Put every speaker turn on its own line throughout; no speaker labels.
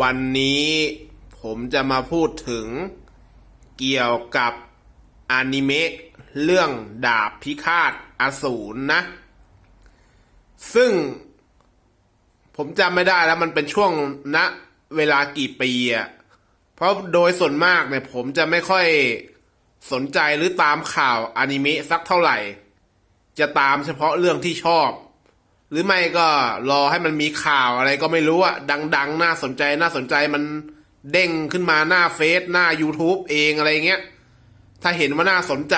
วันนี้ผมจะมาพูดถึงเกี่ยวกับอนิเมะเรื่องดาบพิฆาตอสูรนะ ซึ่งผมจำไม่ได้แล้วมันเป็นช่วงณเวลากี่ปีอะเพราะโดยส่วนมากเนี่ยผมจะไม่ค่อยสนใจหรือตามข่าวอนิเมะสักเท่าไหร่ จะตามเฉพาะเรื่องที่ชอบ หรือไม่ก็รอให้มันมีข่าวอะไรก็ไม่รู้อะดัง ๆ น่าสนใจน่าสนใจมันเด้งขึ้นมาหน้าเฟซหน้า YouTube เองอะไรเงี้ย ถ้าเห็นว่าน่าสนใจ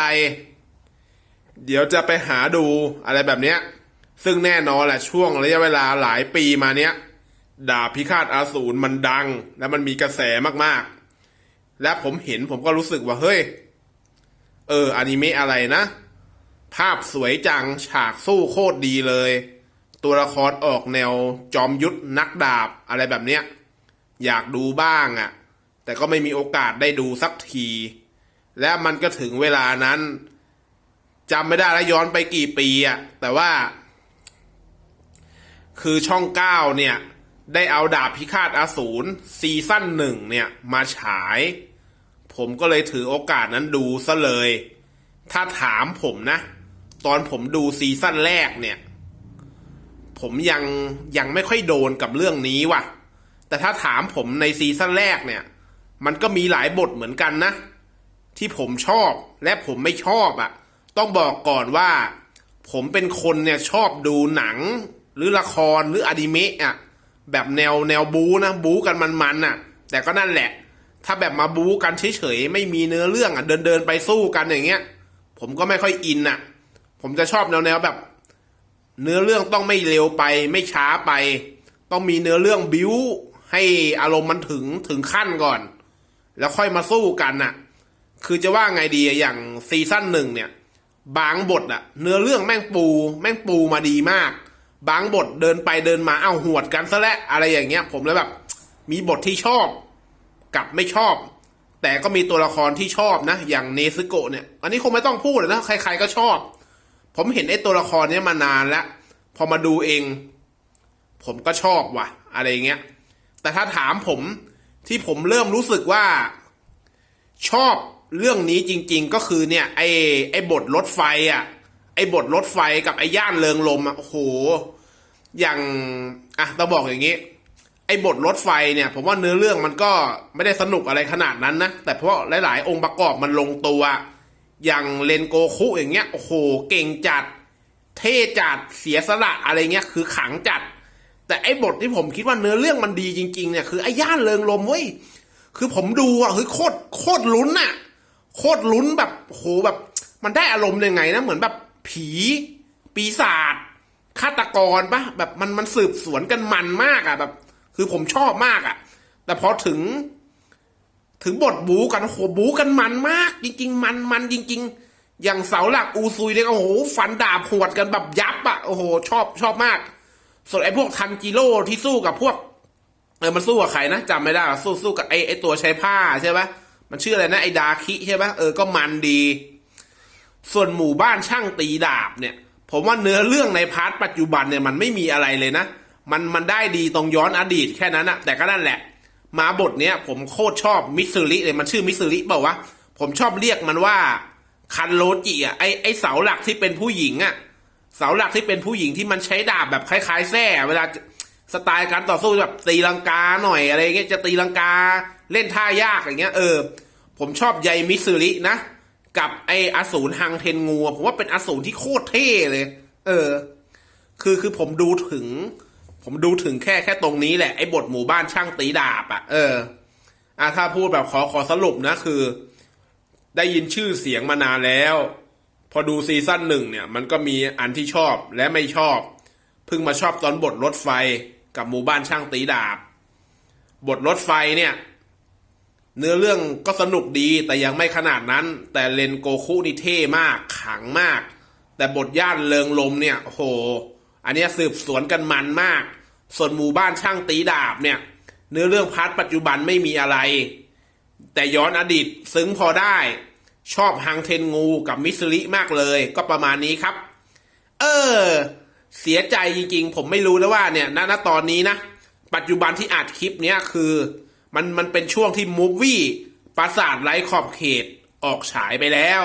เดี๋ยวจะไปหาดูอะไรแบบเนี้ย ซึ่งแน่นอนแหละช่วงระยะเวลาหลายปีมาเนี้ยดาบพิฆาตอาสูรมันดัง และมันมีกระแสมากๆ และผมเห็นผมก็รู้สึกว่าเฮ้ย เอออนิเมะอะไรนะ ภาพสวยจังฉากสู้โคตรดีเลย ตัวละครออกแนวจอมยุทธนักดาบอะไรแบบเนี้ย อยากดูบ้างอะ่ะ แต่ก็ไม่มีโอกาสได้ดูสักที และมันก็ถึงเวลานั้นจำไม่ได้แล้วย้อนไปกี่ปีอะ่ะ แต่ว่า คือช่องเก้าเนี่ย ได้เอาดาบพิฆาตอสูรซีซั่นหนึ่งเนี่ย มาฉาย ผมก็เลยถือโอกาสนั้นดูซะเลย ถ้าถามผมนะ ตอนผมดูซีซั่นแรกเนี่ย ผมยังยังไม่ค่อยโดนกับเรื่องนี้ว่ะ แต่ถ้าถามผมในซีซั่นแรกเนี่ย มันก็มีหลายบทเหมือนกันนะ ที่ผมชอบและผมไม่ชอบอะ่ะ ต้องบอกก่อนว่า ผมเป็นคนเนี่ยชอบดูหนัง หรือละครหรืออนิเมะอะแบบแนวแนวบูนะบูกันมันๆน่ะ แต่ก็นั่นแหละ ถ้าแบบมาบูกันเฉยๆไม่มีเนื้อเรื่องอะเดินเดินไปสู้กันอย่างเงี้ย ผมก็ไม่ค่อยอินอะ ผมจะชอบแนวแนวแบบ เนื้อเรื่องต้องไม่เร็วไป ไม่ช้าไป ต้องมีเนื้อเรื่องบิ้วให้อารมณ์มันถึงถึงขั้นก่อน แล้วค่อยมาสู้กันน่ะ คือจะว่าไงดีอย่างซีซั่นหนึ่งเนี่ย บางบทอะเนื้อเรื่องแม่งปู แม่งปูมาดีมาก บางบทเดินไปเดินมาเอาหวดกันซะและอะไรอย่างเงี้ย ผมเลยแบบ มีบทที่ชอบ กับไม่ชอบ แต่ก็มีตัวละครที่ชอบนะ อย่างเนซึโกะเนี่ย อันนี้คงไม่ต้องพูดเลยนะใครๆก็ชอบ ผมเห็นไอ้ตัวละครเนี้ยมานานแล้ว พอมาดูเอง ผมก็ชอบว่ะ อะไรเงี้ย แต่ถ้าถามผมที่ผมเริ่มรู้สึกว่าชอบเรื่องนี้จริง ๆ ก็คือเนี่ย ไอ้ไอ้บทรถไฟอะ ไอ้บทรถไฟกับไอ้ย่านเริงลมอะโอ้โห อย่างอะต้องบอกอย่างนี้ ไอ้บทรถไฟเนี่ย ผมว่าเนื้อเรื่องมันก็ไม่ได้สนุกอะไรขนาดนั้นนะ แต่เพราะหลาย ๆ องค์ประกอบมันลงตัว อย่างเลนโกคุอย่างเงี้ยโอ้โหเก่งจัด เท่จัดเสียสละอะไรเงี้ยคือขังจัด แต่ไอ้บทที่ผมคิดว่าเนื้อเรื่องมันดีจริง ๆ เนี่ยคือไอ้ย่านเริงลมเว้ยคือผมดูอะเฮ้ยโคตรโคตรลุ้นอะ โคตรลุ้นแบบโหแบบ มันได้อารมณ์ยังไงนะเหมือนแบบผี ปีศาจฆาตกรปะแบบมันมันสืบสวนกันมันมากอะแบบ คือผมชอบมากอะ แต่พอถึง ถึงบทบูกันโหบูกันมันมาก จริง ๆ มันมันจริง ๆ อย่างเสาหลักอูซุยเนี่ยโอ้โหฟันดาบหวดกันแบบยับอะโอ้โห ชอบชอบมาก ส่วนไอ้พวกทันจิโร่ที่สู้กับพวกเออมันสู้กับใครนะจำไม่ได้สู้สู้กับไอ้ไอ้ตัวใช้ผ้าใช่ปะมันชื่ออะไรนะไอ้ดาคิใช่ปะเออก็มันดี ส่วนหมู่บ้านช่างตีดาบเนี่ย ผมว่าเนื้อเรื่องในพาร์ทปัจจุบันเนี่ยมันไม่มีอะไรเลยนะ มันมันได้ดีตรงย้อนอดีตแค่นั้นอะแต่ก็นั่นแหละ มาบทเนี้ยผมโคตรชอบมิสซูริเลยมันชื่อมิสซูริเปล่าวะผมชอบเรียกมันว่าคันโรจิอะไอไอเสาหลักที่เป็นผู้หญิงอะเสาหลักที่เป็นผู้หญิงที่มันใช้ดาบแบบคล้ายๆแส้เวลาสไตล์การต่อสู้แบบตีลังกาหน่อยอะไรเงี้ยจะตีลังกาเล่นท่ายากอย่างเงี้ยเออ ผมชอบใยมิสซูรินะ กับไออสูรฮังเทนงูผมว่าเป็นอสูรที่โคตรเท่เลย เออ คือคือผมดูถึง ผมดูถึงแค่แค่ตรงนี้แหละไอ้บทหมู่บ้านช่างตีดาบอะ่ะเอออะถ้าพูดแบบขอขอสรุปนะคือ ได้ยินชื่อเสียงมานานแล้ว พอดูซีซั่นหนึ่งเนี่ย มันก็มีอันที่ชอบและไม่ชอบ เพิ่งมาชอบตอนบทรถไฟกับหมู่บ้านช่างตีดาบ บทรถไฟเนี่ย เนื้อเรื่องก็สนุกดีแต่ยังไม่ขนาดนั้น แต่เลนโกคุนี่เท่มากขังมาก แต่บทย่านเริงลมเนี่ยโอ้โห อันนี้สืบสวนกันมันมาก ส่วนหมู่บ้านช่างตีดาบเนี่ย เนื้อเรื่องพาร์ทปัจจุบันไม่มีอะไร แต่ย้อนอดีตซึ้งพอได้ ชอบฮังเทนงูกับมิสซิริมากเลยก็ประมาณนี้ครับ เออ เสียใจจริงๆ ผมไม่รู้นะว่าเนี่ยณณตอนนี้นะ ปัจจุบันที่อัดคลิปเนี้ยคือมันมันเป็นช่วงที่มูฟวี่ปราสาทไร้ขอบเขตออกฉายไปแล้ว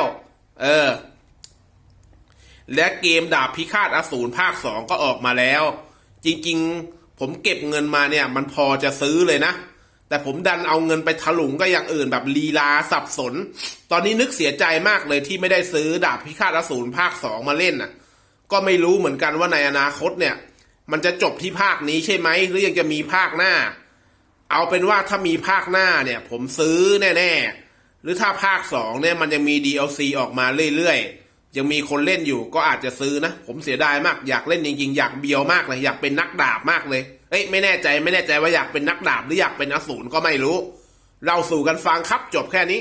เออ และเกมดาบพิฆาตอสูรภาคสองก็ออกมาแล้ว จริงๆ ผมเก็บเงินมาเนี่ยมันพอจะซื้อเลยนะ แต่ผมดันเอาเงินไปถลุงก็อย่างอื่นแบบลีลาสับสน ตอนนี้นึกเสียใจมากเลยที่ไม่ได้ซื้อดาบพิฆาตอสูรภาคสองมาเล่นน่ะ ก็ไม่รู้เหมือนกันว่าในอนาคตเนี่ย มันจะจบที่ภาคนี้ใช่ไหมหรือยังจะมีภาคหน้า เอาเป็นว่าถ้ามีภาคหน้าเนี่ย ผมซื้อแน่ ๆ หรือถ้าภาคสองเนี่ยมันยังมี DLC ออกมาเรื่อยๆ ยังมีคนเล่นอยู่ก็อาจจะซื้อนะ ผมเสียดายมากอยากเล่นจริงๆ อยากเบียวมากเลย อยากเป็นนักดาบมากเลยเอ้ยไม่แน่ใจไม่แน่ใจว่าอยากเป็นนักดาบหรืออยากเป็นอสูรก็ไม่รู้ เราสู่กันฟังครับจบแค่นี้